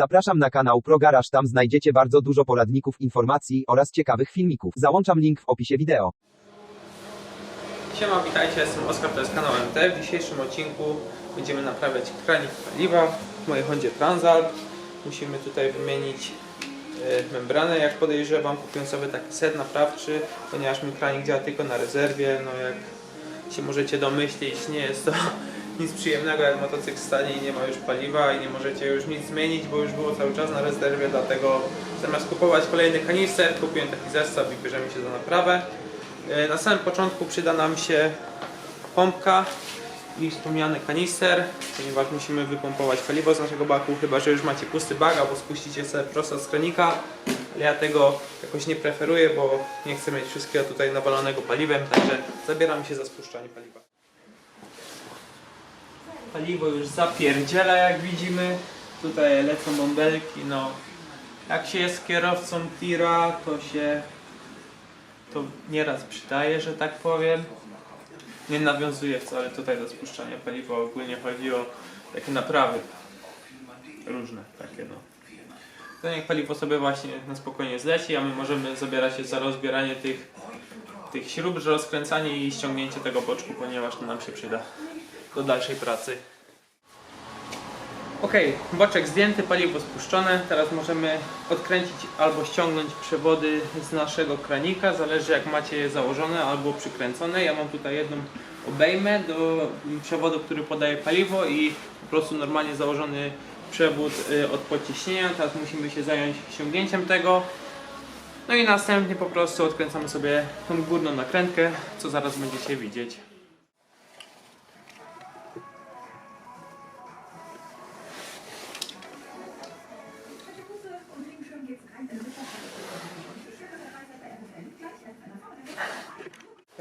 Zapraszam na kanał ProGaraż, tam znajdziecie bardzo dużo poradników, informacji oraz ciekawych filmików. Załączam link w opisie wideo. Siema, witajcie, jestem Oskar, to jest kanał MT. W dzisiejszym odcinku będziemy naprawiać kranik paliwa w mojej Hondzie Transalp. Musimy tutaj wymienić e, membranę, jak podejrzewam, kupiłem sobie taki set naprawczy, ponieważ mój kranik działa tylko na rezerwie. No jak się możecie domyślić, nie jest to nic przyjemnego, jak motocykl stanie i nie ma już paliwa i nie możecie już nic zmienić, bo już było cały czas na rezerwie, dlatego zamiast kupować kolejny kanister, kupiłem taki zestaw i bierzemy się za naprawę. E, Na samym początku przyda nam się pompka i wspomniany kanister, ponieważ musimy wypompować paliwo z naszego baku, chyba że już macie pusty bag albo spuścicie sobie prosto z kranika. Ale ja tego jakoś nie preferuję, bo nie chcę mieć wszystkiego tutaj nawalonego paliwem, także zabieram się za spuszczanie paliwa. Paliwo już zapierdziela jak widzimy. Tutaj lecą bąbelki, no jak się jest kierowcą tira, to się to nieraz przydaje, że tak powiem. Nie nawiązuje wcale tutaj do spuszczania paliwa, ogólnie chodzi o takie naprawy różne takie no. To niech paliwo sobie właśnie na spokojnie zleci, a my możemy zabierać się za rozbieranie tych, tych śrub, rozkręcanie i ściągnięcie tego boczku, ponieważ to nam się przyda do dalszej pracy. Ok, boczek zdjęty, paliwo spuszczone. Teraz możemy odkręcić albo ściągnąć przewody z naszego kranika. Zależy jak macie je założone albo przykręcone. Ja mam tutaj jedną obejmę do przewodu, który podaje paliwo i po prostu normalnie założony przewód y, od podciśnienia. Teraz musimy się zająć ściągnięciem tego. No i następnie po prostu odkręcamy sobie tą górną nakrętkę, co zaraz będziecie widzieć.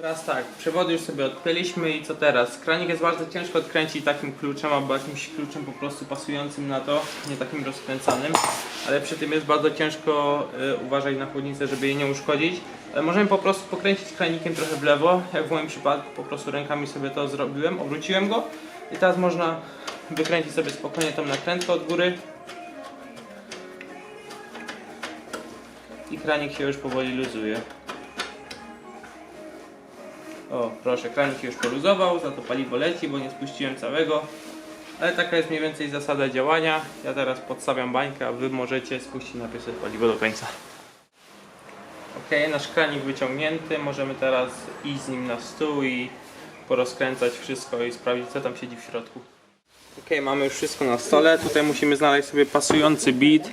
Teraz tak, przewody już sobie odpięliśmy i co teraz? Kranik jest bardzo ciężko odkręcić takim kluczem albo jakimś kluczem po prostu pasującym na to, nie takim rozkręcanym, ale przy tym jest bardzo ciężko y, uważać na chłodnicę, żeby jej nie uszkodzić. Ale możemy po prostu pokręcić kranikiem trochę w lewo, jak w moim przypadku po prostu rękami sobie to zrobiłem, obróciłem go i teraz można wykręcić sobie spokojnie tą nakrętkę od góry i kranik się już powoli luzuje. O, proszę, kranik już poluzował, za to paliwo leci, bo nie spuściłem całego. Ale taka jest mniej więcej zasada działania. Ja teraz podstawiam bańkę, a Wy możecie spuścić najpierw sobie paliwo do końca. Ok, nasz kranik wyciągnięty. Możemy teraz iść z nim na stół i porozkręcać wszystko i sprawdzić co tam siedzi w środku. Ok, mamy już wszystko na stole. Tutaj musimy znaleźć sobie pasujący bit.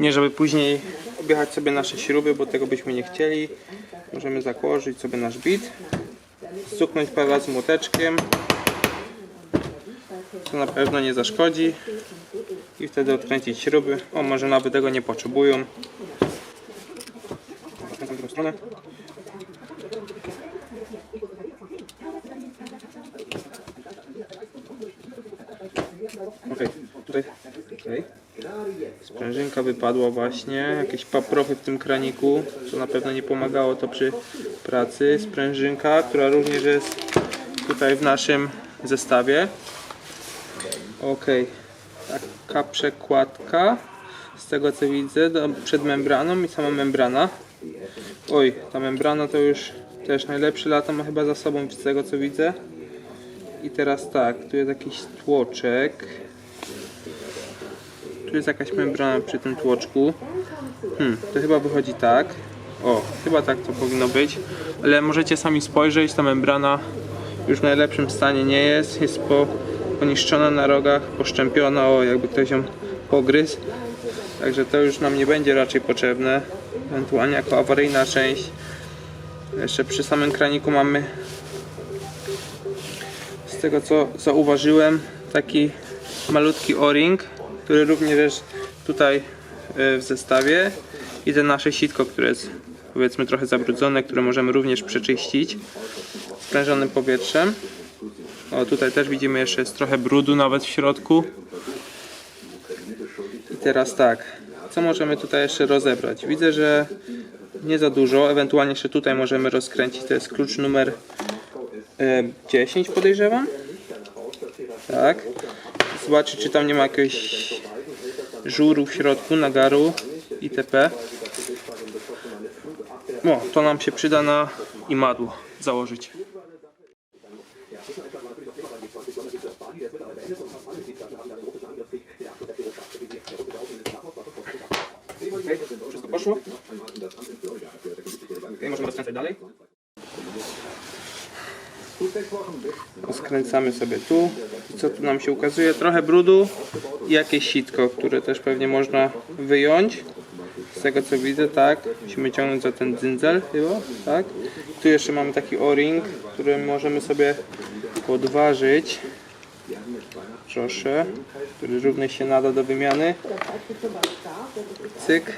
Nie żeby później objechać sobie nasze śruby, bo tego byśmy nie chcieli. Możemy zakłożyć sobie nasz bit stuknąć parę razy młoteczkiem. To na pewno nie zaszkodzi. I wtedy odkręcić śruby. O, może nawet tego nie potrzebują. Odkręcam drugą stronę. Ok, tutaj, tutaj. Sprężynka wypadła właśnie, jakieś paprochy w tym kraniku, co na pewno nie pomagało to przy pracy. Sprężynka, która również jest tutaj w naszym zestawie. Ok, taka przekładka z tego co widzę przed membraną i sama membrana. Oj, ta membrana to już też najlepszy lata ma chyba za sobą z tego co widzę. I teraz tak, tu jest jakiś tłoczek. Tu jest jakaś membrana przy tym tłoczku. Hmm, to chyba wychodzi tak. O, chyba tak to powinno być. Ale możecie sami spojrzeć, ta membrana już w najlepszym stanie nie jest. Jest po, poniszczona na rogach, poszczępiona, o jakby ktoś ją pogryzł. Także to już nam nie będzie raczej potrzebne. Ewentualnie jako awaryjna część. Jeszcze przy samym kraniku mamy z tego co zauważyłem taki malutki o-ring który również jest tutaj e, w zestawie i te nasze sitko, które jest powiedzmy trochę zabrudzone, które możemy również przeczyścić sprężonym powietrzem. O, tutaj też widzimy jeszcze jest trochę brudu nawet w środku. I teraz tak, co możemy tutaj jeszcze rozebrać? Widzę, że nie za dużo, ewentualnie jeszcze tutaj możemy rozkręcić, to jest klucz numer e, 10 podejrzewam. Tak. Zobaczyć czy tam nie ma jakiegoś żuru w środku, nagaru itp. O, to nam się przyda na imadło założyć. Wszystko poszło? Możemy dalej. Skręcamy sobie tu. I co tu nam się ukazuje? Trochę brudu i jakieś sitko, które też pewnie można wyjąć. Tego co widzę, tak. Musimy ciągnąć za ten dzyndzel chyba, tak. Tu jeszcze mamy taki o-ring, który możemy sobie podważyć. Proszę, który również się nada do wymiany. Cyk.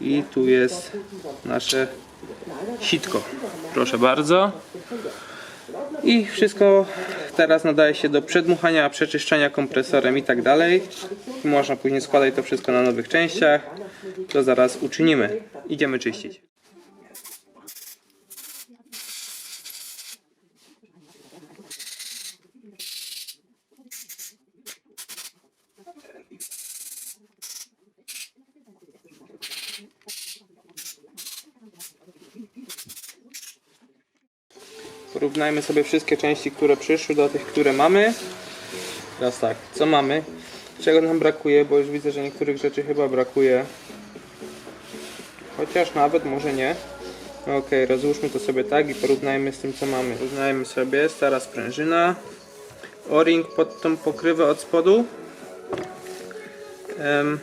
I tu jest nasze sitko. Proszę bardzo. I wszystko teraz nadaje się do przedmuchania, przeczyszczania kompresorem i tak dalej. Można później składać to wszystko na nowych częściach. To zaraz uczynimy. Idziemy czyścić. Porównajmy sobie wszystkie części, które przyszły do tych, które mamy. Teraz tak, co mamy? Czego nam brakuje, bo już widzę, że niektórych rzeczy chyba brakuje. Chociaż nawet może nie. Ok, rozłóżmy to sobie tak i porównajmy z tym, co mamy. Porównajmy sobie stara sprężyna. O-ring pod tą pokrywę od spodu. Em,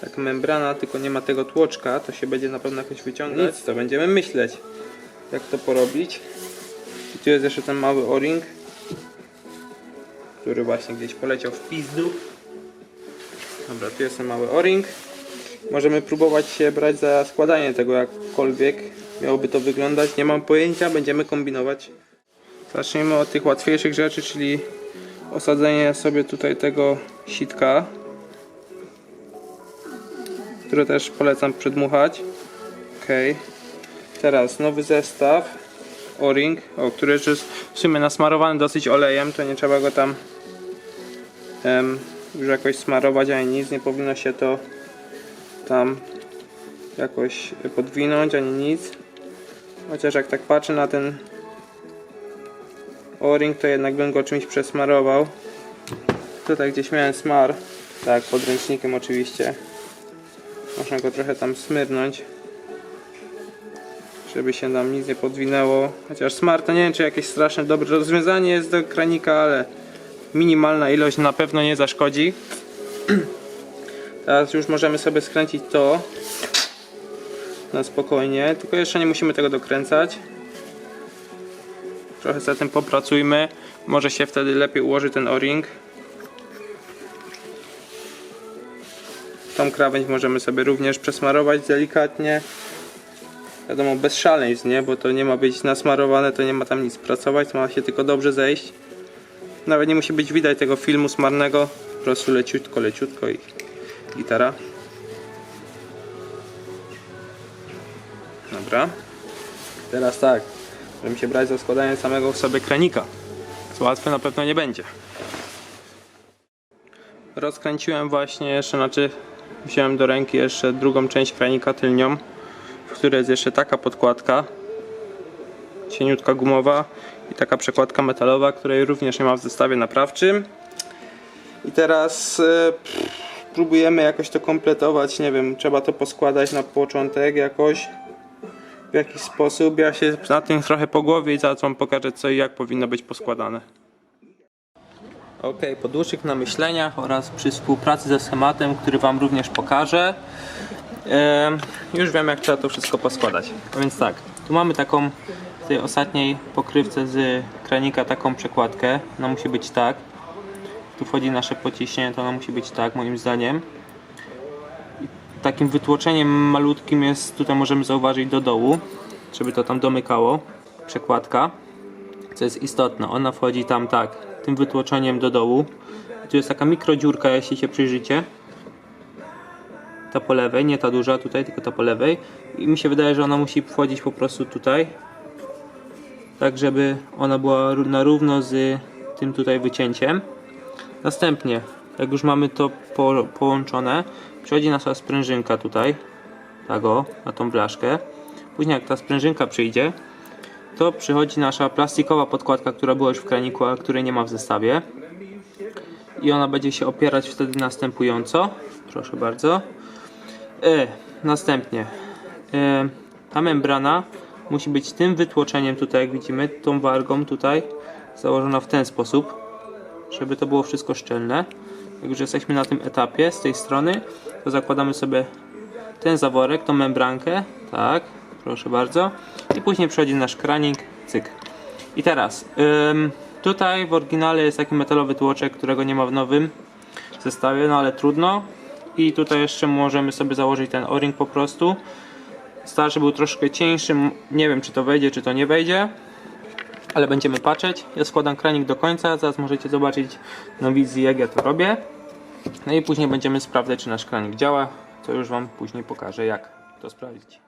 tak membrana, tylko nie ma tego tłoczka, to się będzie na pewno jakoś wyciągać. Nic, to będziemy myśleć, jak to porobić. I tu jest jeszcze ten mały o-ring, który właśnie gdzieś poleciał w pizdu. Dobra, tu jest ten mały o-ring. Możemy próbować się brać za składanie tego jakkolwiek miałoby to wyglądać. Nie mam pojęcia, będziemy kombinować. Zacznijmy od tych łatwiejszych rzeczy, czyli osadzenie sobie tutaj tego sitka, które też polecam przedmuchać. Ok. Teraz nowy zestaw o-ring, o, który już jest w sumie nasmarowany dosyć olejem, to nie trzeba go tam em, już jakoś smarować ani nic, nie powinno się to tam jakoś podwinąć ani nic. Chociaż jak tak patrzę na ten o-ring, to jednak bym go czymś przesmarował. Tutaj gdzieś miałem smar, tak, podręcznikiem oczywiście. Można go trochę tam smyrnąć żeby się nam nic nie podwinęło. Chociaż smart to nie wiem czy jakieś strasznie dobre rozwiązanie jest do kranika, ale minimalna ilość na pewno nie zaszkodzi. Teraz już możemy sobie skręcić to na spokojnie, tylko jeszcze nie musimy tego dokręcać. Trochę za tym popracujmy, może się wtedy lepiej ułoży ten o-ring. Tą krawędź możemy sobie również przesmarować delikatnie. Wiadomo, bez szaleństw, nie? Bo to nie ma być nasmarowane, to nie ma tam nic pracować, ma się tylko dobrze zejść. Nawet nie musi być widać tego filmu smarnego, po prostu leciutko, leciutko i gitara. Dobra. Teraz tak, będziemy się brać za składanie samego w sobie kranika. Co łatwe na pewno nie będzie. Rozkręciłem właśnie jeszcze, znaczy wziąłem do ręki jeszcze drugą część kranika tylnią w której jest jeszcze taka podkładka cieniutka gumowa i taka przekładka metalowa, której również nie ma w zestawie naprawczym i teraz e, pff, próbujemy jakoś to kompletować, nie wiem, trzeba to poskładać na początek jakoś w jakiś sposób, ja się na tym trochę po głowie i zaraz wam pokażę co i jak powinno być poskładane Ok, po dłuższych namyśleniach oraz przy współpracy ze schematem, który Wam również pokażę, już wiem jak trzeba to wszystko poskładać. A więc tak, tu mamy taką w tej ostatniej pokrywce z kranika taką przekładkę. Ona musi być tak. Tu wchodzi nasze pociśnienie, to ona musi być tak moim zdaniem. I takim wytłoczeniem malutkim jest, tutaj możemy zauważyć do dołu, żeby to tam domykało. Przekładka, co jest istotne, ona wchodzi tam tak, tym wytłoczeniem do dołu. I tu jest taka mikrodziurka, jeśli się przyjrzycie ta po lewej, nie ta duża tutaj, tylko ta po lewej i mi się wydaje, że ona musi wchodzić po prostu tutaj tak żeby ona była na równo z tym tutaj wycięciem następnie jak już mamy to po, połączone, przychodzi nasza sprężynka tutaj, tak o, na tą blaszkę. Później jak ta sprężynka przyjdzie, to przychodzi nasza plastikowa podkładka, która była już w kraniku, a której nie ma w zestawie. I ona będzie się opierać wtedy następująco. Proszę bardzo. E, następnie e, ta membrana musi być tym wytłoczeniem tutaj, jak widzimy, tą wargą tutaj założona w ten sposób, żeby to było wszystko szczelne. Jak już jesteśmy na tym etapie z tej strony, to zakładamy sobie ten zaworek, tą membrankę, tak, proszę bardzo. I później przychodzi nasz kranik, cyk. I teraz, ym, tutaj w oryginale jest taki metalowy tłoczek, którego nie ma w nowym zestawie, no ale trudno. I tutaj jeszcze możemy sobie założyć ten o-ring po prostu. Starszy był troszkę cieńszy, nie wiem czy to wejdzie, czy to nie wejdzie. Ale będziemy patrzeć. Ja składam kranik do końca, zaraz możecie zobaczyć na wizji jak ja to robię. No i później będziemy sprawdzać czy nasz kranik działa, co już Wam później pokażę jak to sprawdzić.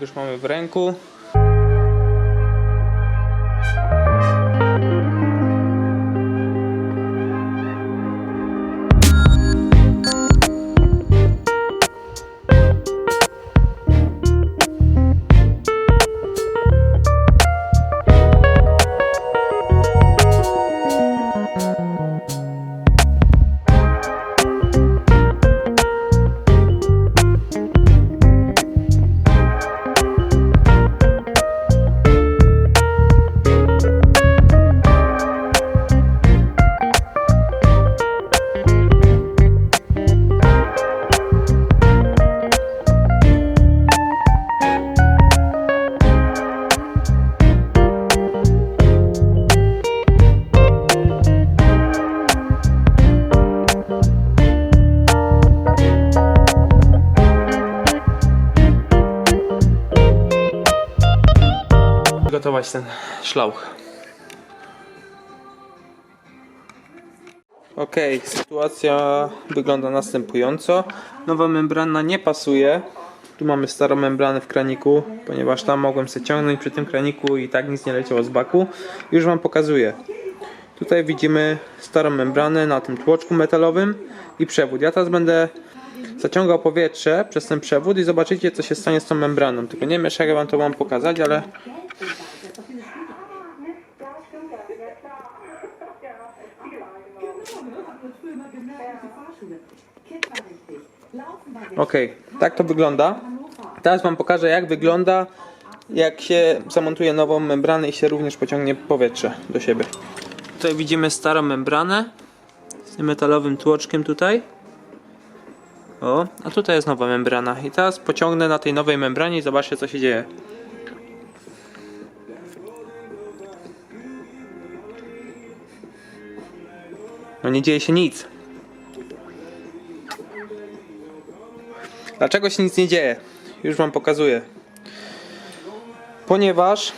Już mamy w ręku. Gotować ten szlauch. Ok, sytuacja wygląda następująco. Nowa membrana nie pasuje. Tu mamy starą membranę w kraniku, ponieważ tam mogłem sobie ciągnąć przy tym kraniku i tak nic nie leciało z baku. Już Wam pokazuję. Tutaj widzimy starą membranę na tym tłoczku metalowym i przewód. Ja teraz będę zaciągał powietrze przez ten przewód i zobaczycie co się stanie z tą membraną. Tylko nie wiem jeszcze jak Wam to mam pokazać, ale Ok, tak to wygląda. Teraz Wam pokażę jak wygląda jak się zamontuje nową membranę i się również pociągnie powietrze do siebie. Tutaj widzimy starą membranę z metalowym tłoczkiem tutaj. O, a tutaj jest nowa membrana. I teraz pociągnę na tej nowej membranie i zobaczcie co się dzieje. No nie dzieje się nic. Dlaczego się nic nie dzieje? Już Wam pokazuję. Ponieważ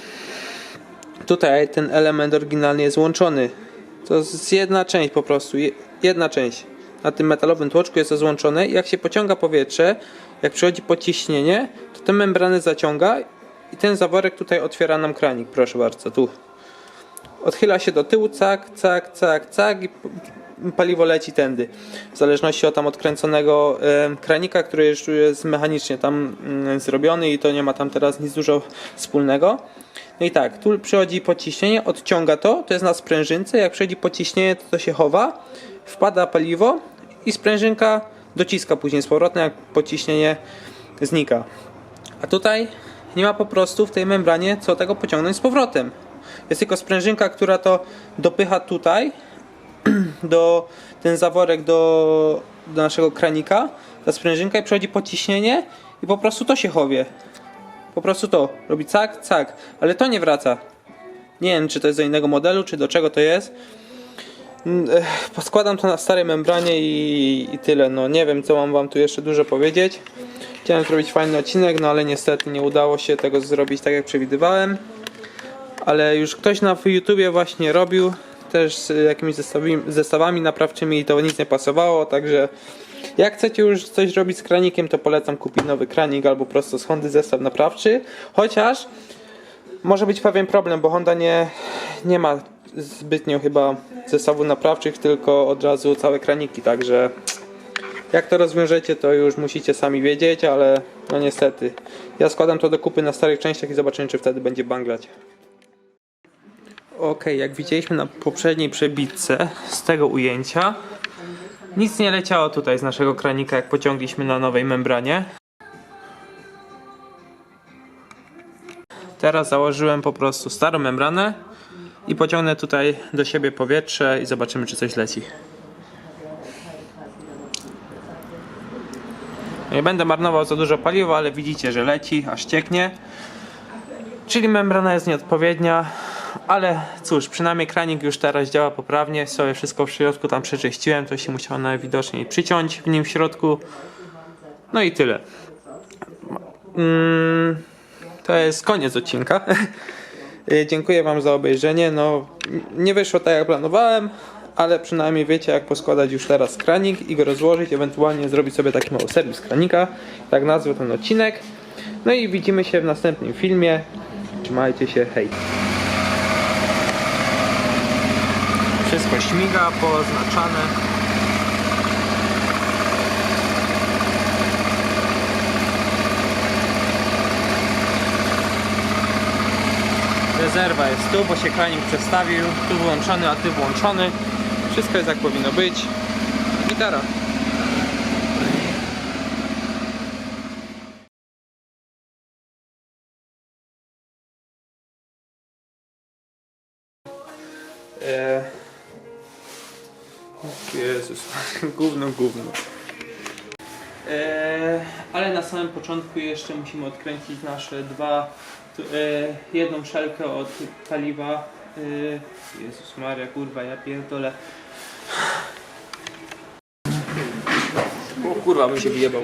tutaj ten element oryginalnie jest łączony. To jest jedna część po prostu. je- Jedna część. na tym metalowym tłoczku jest to złączone i jak się pociąga powietrze, jak przychodzi pociśnienie, to tę membranę zaciąga i ten zaworek tutaj otwiera nam kranik, proszę bardzo, tu. Odchyla się do tyłu, cak, cak, cak, cak i paliwo leci tędy. W zależności od tam odkręconego kranika, który już jest mechanicznie tam mm, zrobiony i to nie ma tam teraz nic dużo wspólnego. No i tak, tu przychodzi pociśnienie, odciąga to, to jest na sprężynce, jak przychodzi pociśnienie, to to się chowa, wpada paliwo i sprężynka dociska później z powrotem, jak pociśnienie znika. A tutaj nie ma po prostu w tej membranie co tego pociągnąć z powrotem. Jest tylko sprężynka, która to dopycha tutaj, do ten zaworek do, do naszego kranika, ta sprężynka i przychodzi pociśnienie i po prostu to się chowie. Po prostu to. Robi cak, cak, ale to nie wraca. Nie wiem, czy to jest do innego modelu, czy do czego to jest. Mm, ech, Poskładam to na starej membranie i, i tyle. No nie wiem, co mam wam tu jeszcze dużo powiedzieć. Chciałem zrobić fajny odcinek, no ale niestety nie udało się tego zrobić tak jak przewidywałem. Ale już ktoś na YouTubie właśnie robił też z jakimiś zestawami, zestawami naprawczymi i to nic nie pasowało, także jak chcecie już coś robić z kranikiem, to polecam kupić nowy kranik albo prosto z Hondy zestaw naprawczy. Chociaż może być pewien problem, bo Honda nie, nie ma zbytnio chyba zestawów naprawczych, tylko od razu całe kraniki, także jak to rozwiążecie, to już musicie sami wiedzieć, ale no niestety. Ja składam to do kupy na starych częściach i zobaczymy, czy wtedy będzie banglać. Ok, jak widzieliśmy na poprzedniej przebitce z tego ujęcia, nic nie leciało tutaj z naszego kranika, jak pociągliśmy na nowej membranie. Teraz założyłem po prostu starą membranę i pociągnę tutaj do siebie powietrze i zobaczymy, czy coś leci. Nie będę marnował za dużo paliwa, ale widzicie, że leci, aż cieknie. Czyli membrana jest nieodpowiednia, ale cóż, przynajmniej kranik już teraz działa poprawnie. Sobie wszystko w środku tam przeczyściłem, to się musiało najwidoczniej przyciąć w nim w środku. No i tyle. Mm, to jest koniec odcinka. Y, Dziękuję Wam za obejrzenie. No, nie wyszło tak jak planowałem, ale przynajmniej wiecie jak poskładać już teraz kranik i go rozłożyć, ewentualnie zrobić sobie taki mały serwis kranika. Tak nazwę ten odcinek. No i widzimy się w następnym filmie. Trzymajcie się, hej. Wszystko śmiga, pooznaczane. Rezerwa jest tu, bo się kranik przestawił. Tu wyłączony, a ty włączony. Wszystko jest jak powinno być. Gitara. Eee... Jezus, gówno, gówno. Eee, ale na samym początku jeszcze musimy odkręcić nasze dwa, tu- eee, jedną szelkę od paliwa. Eee, Jezus Maria, kurwa, ja pierdolę. O kurwa, bym się wyjebał.